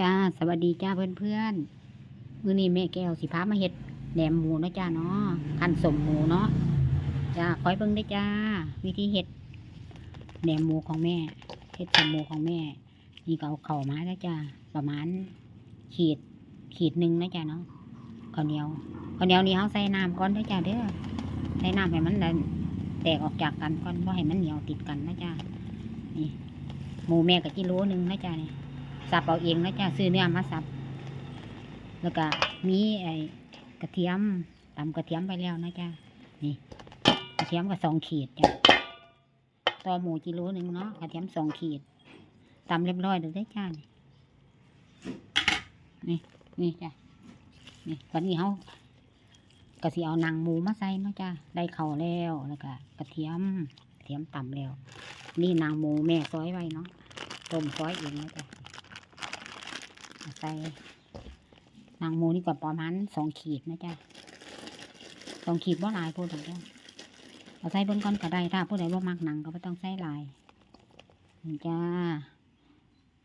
จ้าสวัสดีจ้าเพื่อนเพื่อนมือนี้แม่แก้วสิพามาเฮ็ดแหนมหมูเนาะจ้าเนาะขั้นสมหมูเนาะจ้าคอยเบิ่งได้จ้า วิธีเฮ็ดแหนมหมูของแม่เฮ็ดสมหมูของแม่ นี่ก็เอาเข่ามาแล้วจ้าประมาณขีดขีดหนึ่งนะจ้าเนาะข้าวเหนียวข้าวเหนียวนี่เขาใส่น้ำก่อนเด้จ้าเด้อใส่น้ำให้มันละแตกออกจากกันก่อนว่าให้มันเหนียวติดกันนะจ้านี่หมูแม่กับกิโลหนึ่งนะจ้าเนี่ย สับเอาเองนะจ๊ะซื้อเนื้อมาสับ แล้วก็มีไอ้กระเทียมตำกระเทียมไปแล้วนะจ๊ะนี่ กระเทียมก็สองขีดจ้ะต่อหมูกิโลหนึ่งเนาะกระเทียมสองขีดตำเรียบร้อยเดี๋ยวได้จ้านี่นี่จ้ะนี่วันนี้เขาก็สิเอานังหมูมาใส่เนาะจ้ะได้เข่าแล้วแล้วก็กระเทียมกระเทียมตำแล้ว นี่นังหมูแม่ซอยไว้เนาะต้มซอยเองนะจ๊ะ ใส่หนางหมูนี่ก็ประมาณสองขีดนะจ๊ะสองขีดว่าลายพูดถึงจ้ะเอาใส่เบิ้งก้อนก็ได้ถ้าผู้ใดว่ามักหนังก็ไม่ต้องใส่ลายนี่จ้า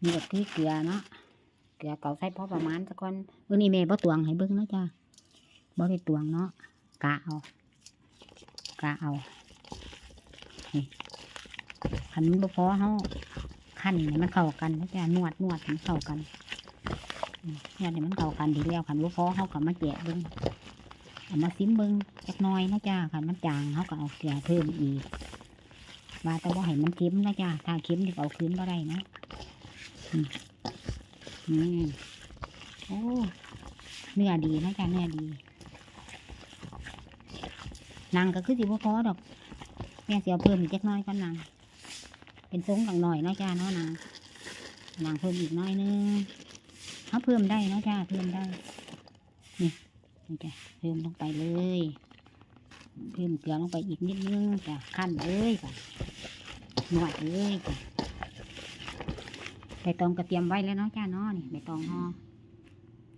นี่ก็คือเกลือเนาะเกลือเก่าใส่พอประมาณสักก้อนวันนี้แม่บ่ตวงให้เบิ้งนะจ้าบ่ได้ตวงเนาะกะเอากะเอานี่ขันบ่พอเฮาขั้นมันเข้ากันนะจ้านวดนวดมันเข้ากัน เนี่ยมันเข้ากันดีแล้วขันว่าพอเขากับมาแกะเบิ้งเอามาซิมเบิ้งจักน้อยนะจ้าขันมันจางเขาก็เอาเกลือเพิ่มอีกว่าแต่ว่าให้มันเค็มนะจ้าถ้าเค็มที่เอาคืนก็ได้นะอืมโอ้เนื้อดีนะจ้าเนื้อดีนางก็คือสิบพอดอกแม่เสียเพิ่มอีกจักน้อยก็นางเป็นทรงต่างหน่อยนะจ้าเนาะนางนางเพิ่มอีกน้อยนึง เขาเพิ่มได้นะจ้าเพิ่มได้ นี่นี่จ้ะเพิ่มลงไปเลย เพิ่มเกลือลงไปอีกนิดนึงจ้ะขั้นเลยจ้ะหนวดเลยจ้ะใบตองกระเทียมไว้แล้วเนาะจ้าเนาะนี่ใบตองห่อ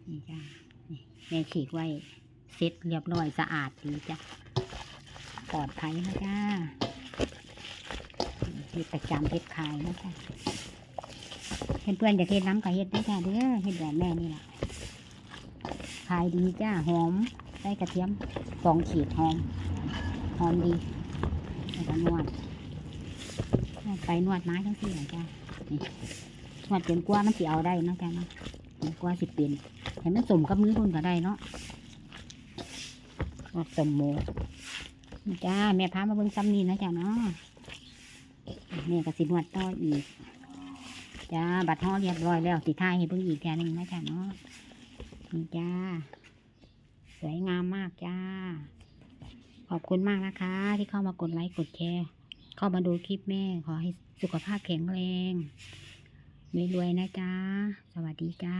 นี่จ้านี่แม่ฉีกไว้เสร็จเรียบร้อยสะอาดดีจ้ะปลอดภัยนะจ้าเห็ดประจำเห็ดขายนะจ้า เพื่อนๆอยากเฮ็ดน้ำกะเฮ็ดด้วยจ้าเด้อเฮ็ดแบบแม่นี่แหละขายดีจ้าหอมใส่กระเทียมสองขีดหอมหอมดีแล้วก็นวดนวดไปนวดมาทั้งสี่เลยจ้านี่นวดจนกว่ามันสิเอาได้นะจ้าเนาะจนกว่าสิเป็นเห็นมันสมกับมือคนก็ได้เนาะนวดสมโมจ้าแม่พามาเบิ่งซ้ำนี่นะจ้าเนาะแม่ก็สินวดต่ออีก จ้า บัตรห่อเรียบร้อยแล้วสีท้ายให้เพิ่งอีกแค่นึงนะจ๊ะเนาะนี่จ้า สวยงามมากจ้า ขอบคุณมากนะคะ ที่เข้ามากดไลค์กดแชร์ เข้ามาดูคลิปแม่ ขอให้สุขภาพแข็งแรงรวยๆนะจ้า สวัสดีจ้า